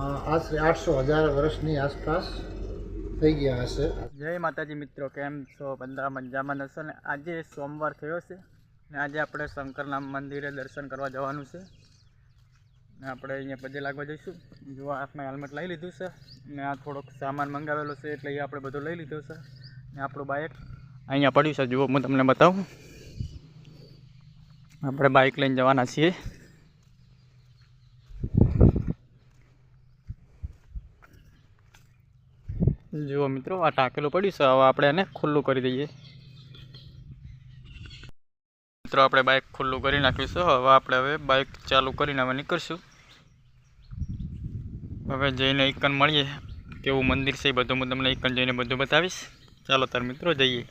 આશરે આઠસો હજાર વર્ષની આસપાસ થઈ ગયા હશે. જય માતાજી મિત્રો, કેમ છો? બધા મજામાં હશો? ને આજે સોમવાર થયો છે, ને આજે આપણે શંકરના મંદિરે દર્શન કરવા જવાનું છે. ને આપણે અહીંયા પગે લાગવા જઈશું. જો હાથમાં હેલ્મેટ લઈ લીધું છે, ને આ થોડોક સામાન મંગાવેલો છે, એટલે એ આપણે બધું લઈ લીધો છે. ને આપણું બાઇક અહીંયા પડ્યું છે. જુઓ, હું તમને બતાવું. આપણે બાઇક લઈને જવાના છીએ. જુઓ મિત્રો, આ ટાંકેલું પડ્યું છે. હવે આપણે એને ખુલ્લું કરી દઈએ. મિત્રો, આપણે બાઇક ખુલ્લું કરી નાખ્યું છે હવે આપણે હવે બાઇક ચાલુ કરીને હવે નીકળશું. હવે જઈને એકન મળીએ. કેવું મંદિર છે એ બધું હું તમને એકન જઈને બધું બતાવીશ. ચાલો તાર મિત્રો, જઈએ.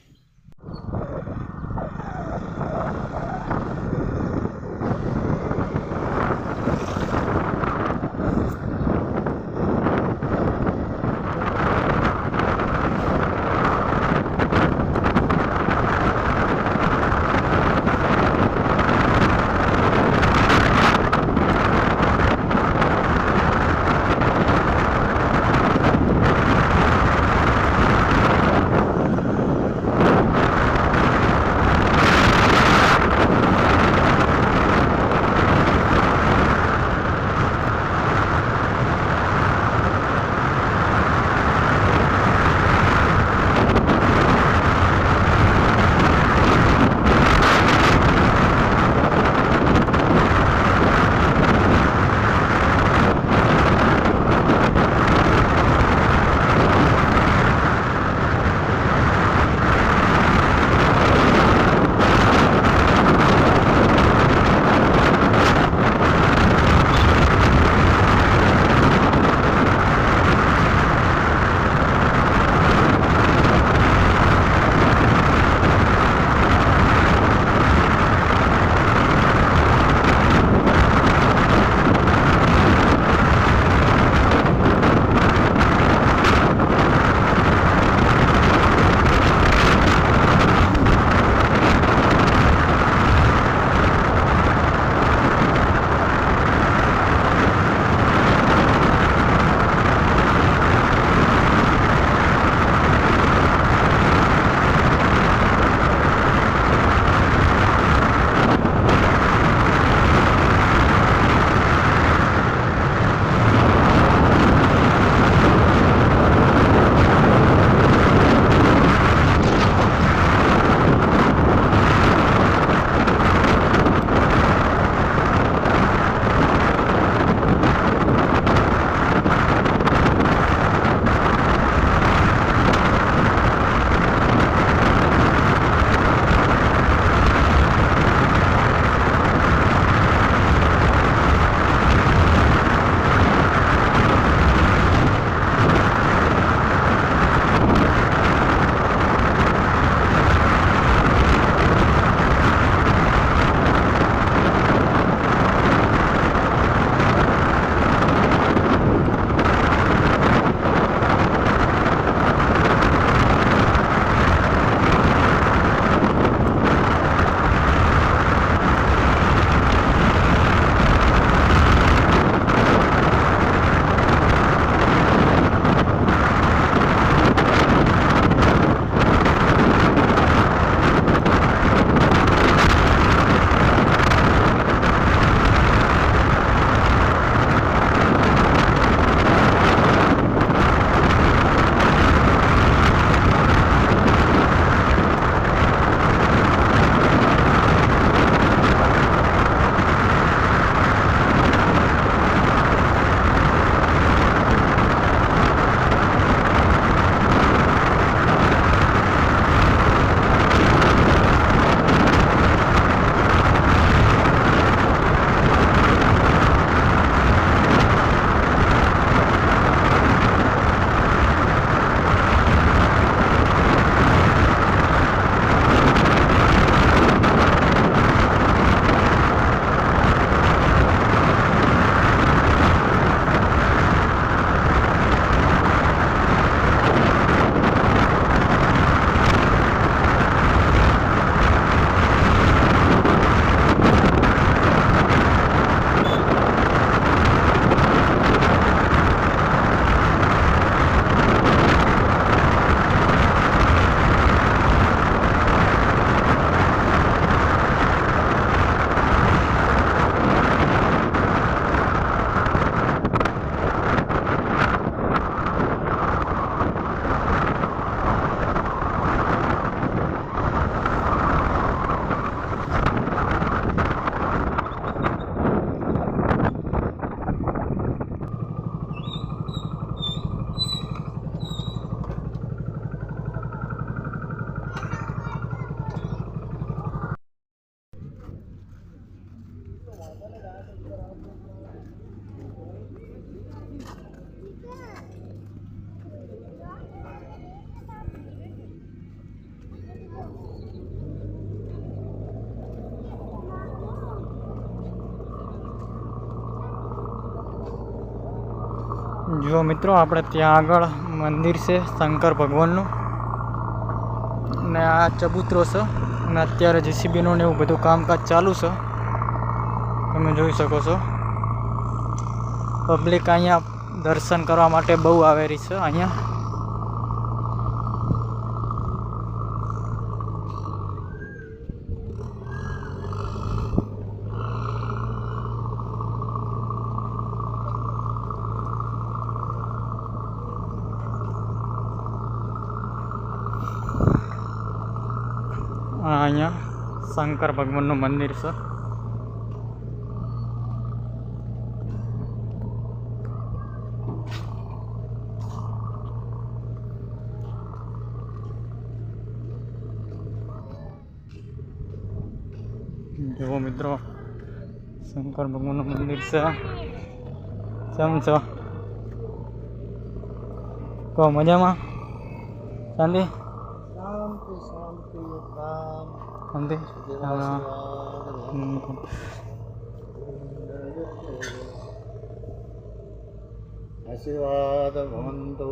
જો મિત્રો, આપણે ત્યાં આગળ મંદિર છે, શંકર ભગવાનનું. ને આ ચબૂતરો છે, અને અત્યારે જેસીબીનું ને એવું બધું કામકાજ ચાલુ છે. તમે જોઈ શકો છો. પબ્લિક અહીંયા દર્શન કરવા માટે બહુ આવેલી છે, અહીંયા આ અહીંયા શંકર ભગવાનનું મંદિર છે જુઓ મિત્રો શંકર ભગવાનનું મંદિર છે કેમ છો કહો મજામાં શાંતિ શાંતિ શાંતિ રામ શાંતિ હા. હમ. આશીર્વાદ ભવંતો.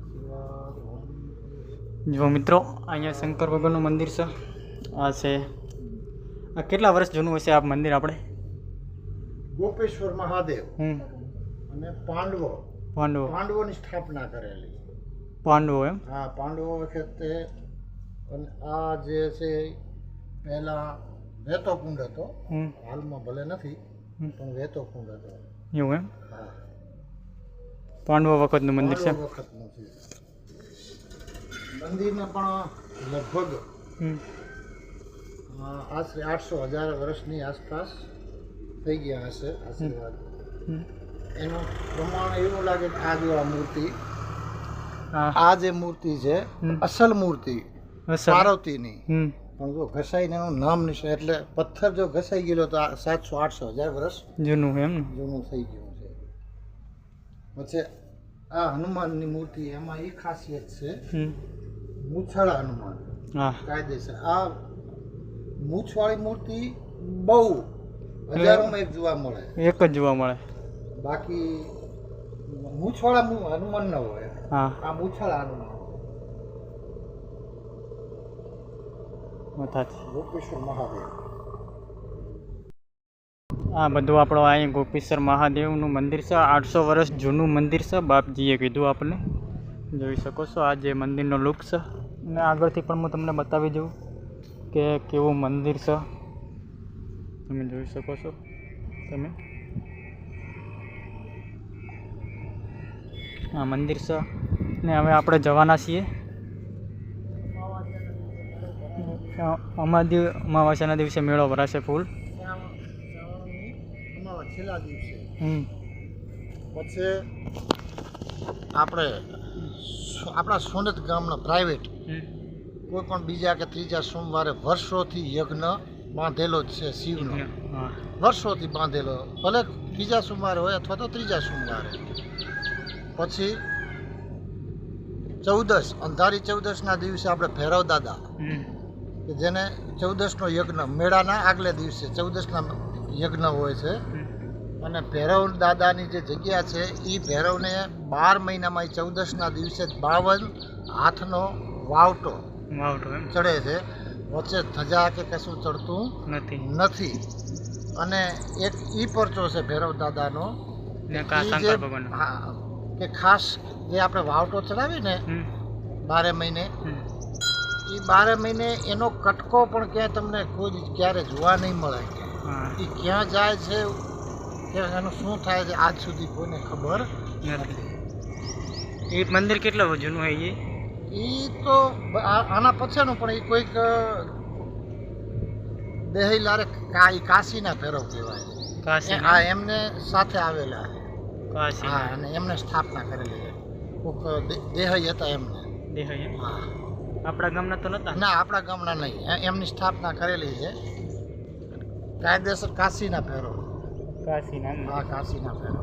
આશીર્વાદ ભવંતુ. જો મિત્રો અહીંયા શંકર ભગવાનનું મંદિર છે. આ છે. આ કેટલા વર્ષ જૂનું હશે આ મંદિર આપણે? ગોપેશ્વર મહાદેવ. અને પાંડવો. પાંડવો. પાંડવોની સ્થાપના કરેલી. પાંડવો એમ? હા પાંડવો વખતે અને આ જે છે પહેલા વેતો કુંડ હતો. હાલમાં ભલે નથી. પણ વેતો કુંડ હતો. એવું એમ? હા. પાંડવો વખતનું મંદિર છે? વખતનું છે. મંદિરને પણ લગભગ આશરે આઠસો હજાર વર્ષની આસપાસ થઈ ગયા હશે આશીર્વાદ. એનું પ્રમાણ એવું લાગે કે આ જો આ મૂર્તિ આ જે મૂર્તિ છે અસલ મૂર્તિ પાર્વતીની. પણ જો ઘસાઈને એનું નામ નિશાન એટલે પથ્થર જો ઘસાઈ ગયેલો તો સાતસો આઠસો હજાર વર્ષ જૂનું એમ જૂનું થઈ ગયું છે. પછી આ હનુમાનની મૂર્તિ એમાં એ ખાસિયત છે મૂછાળા હનુમાન હા. કાયદેસર. આ મૂછવાળી મૂર્તિ બહુ હજારોમાં એક જોવા મળે. એક જ જોવા મળે. બાકી મૂછવાળા હનુમાન ન હોય. હા. આ મૂછાળા હનુમાન. મથાથી. ગોપેશ્વર મહાદેવ. આ બધું આપણો અહીં ગોપેશ્વર મહાદેવનું મંદિર છે. આઠસો વર્ષ જૂનું મંદિર છે. બાપજીએ કીધું આપણને. જોઈ શકો છો આ જે મંદિરનો લુક છે. અને આગળથી પણ હું તમને બતાવી દઉં કે કેવું મંદિર છે. તમે જોઈ શકો છો. તમે. આ મંદિર છે. ને હવે આપણે જવાના છીએ. અમાદી અમાવાસ્યાના દિવસે મેળો ભરાશે ફૂલ. છેલ્લા દિવસે. પછી આપણે આપણા સોનેત ગામના પ્રાઇવેટ કોઈ પણ બીજા કે ત્રીજા સોમવારે વર્ષોથી યજ્ઞ બાંધેલો જ છે શિવનો. વર્ષોથી બાંધેલો. ભલે બીજા સોમવારે હોય અથવા તો ત્રીજા સોમવારે. પછી ચૌદસ અંધારી ચૌદસના દિવસે આપણે ભૈરવ દાદા કે જેને ચૌદસનો યજ્ઞ મેળાના આગલે દિવસે ચૌદસના યજ્ઞ હોય છે. અને ભૈરવ દાદાની જે જગ્યા છે એ ભૈરવને બાર મહિનામાં ચૌદસના દિવસે બાવન હાથનો વાવટો વાવટો ચડે છે. વચ્ચે ધજા કે કશું ચડતું નથી. નથી. અને એક ઈ પરચો છે ભૈરવ દાદાનો. કા ખાસ જે આપણે વાવટો ચડાવીને બારે મહિને એ બારે મહિને એનો કટકો પણ ક્યાંય તમને કોઈ ક્યારે જોવા નહીં મળે એ ક્યાં જાય છે કે એનું શું થાય છે આજ સુધી કોઈને ખબર નથી. એ મંદિર કેટલા જૂનું હોય એ? એ તો આના પછીનું પણ એ કોઈક દહેલારે કાશીના ભેરવ કહેવાય. હા આ એમને સાથે આવેલા. કાશી હા અને એમને સ્થાપના કરેલી છે. કોઈક દે- હતા એમને. દેહ હા. આપણા ગામના તો નતા ના? આપણા ગામના નહીં. એમની સ્થાપના કરેલી છે. કાયદેસર કાશીના ફેરો. કાશીના હા કાશીના ફેરો.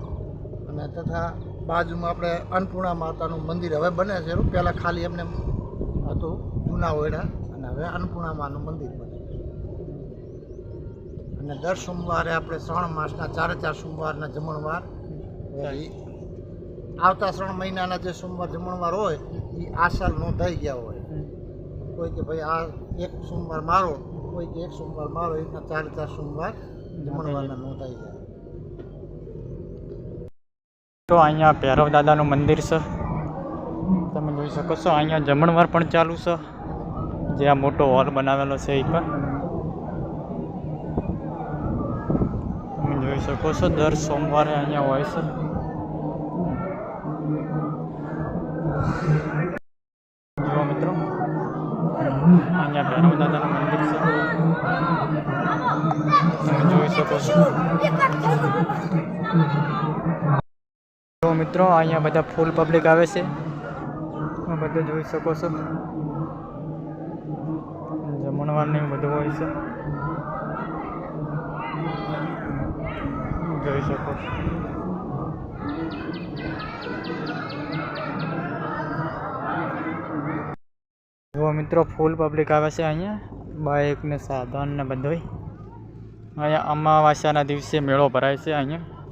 અને તથા બાજુમાં આપણે અન્નપૂર્ણા માતાનું મંદિર હવે બને છે. પહેલાં ખાલી એમને હતું જૂના ઓયડા. અને હવે અન્નપૂર્ણા માનું મંદિર બને અને દર સોમવારે આપણે શ્રાવણ માસના ચારે ચાર સોમવારના જમણવાર આવતા ત્રણ મહિનાના જે સોમવાર જમણવાર હોય એ આશાલ સાલ નોંધાઈ ગયા હોય. કોઈ કે ભાઈ આ એક સોમવાર મારો કોઈ કે એક સોમવાર મારો રીતના ચાર ચાર સોમવાર જમણવારના નોંધાઈ જાય. તો અહીંયા ભૈરવ દાદાનું મંદિર છે. તમે જોઈ શકો છો, અહીંયા જમણવાર પણ ચાલુ છે. જે આ મોટો હોલ બનાવેલો છે એ પણ. તમે જોઈ શકો છો, દર સોમવારે અહીંયા હોય છે. છો. મિત્રો, અહીંયા બધા ફૂલ પબ્લિક આવે છે. બધું જોઈ શકો છો. જમણવાર ને બધું હોય છે. જોઈ શકો છો. મિત્રો ફૂલ પબ્લિક આવે છે અહીંયા. બાઇક ને સાધન ને બધુંય. અહીંયા અમાવાસ્યાના દિવસે મેળો ભરાય છે અહીંયા.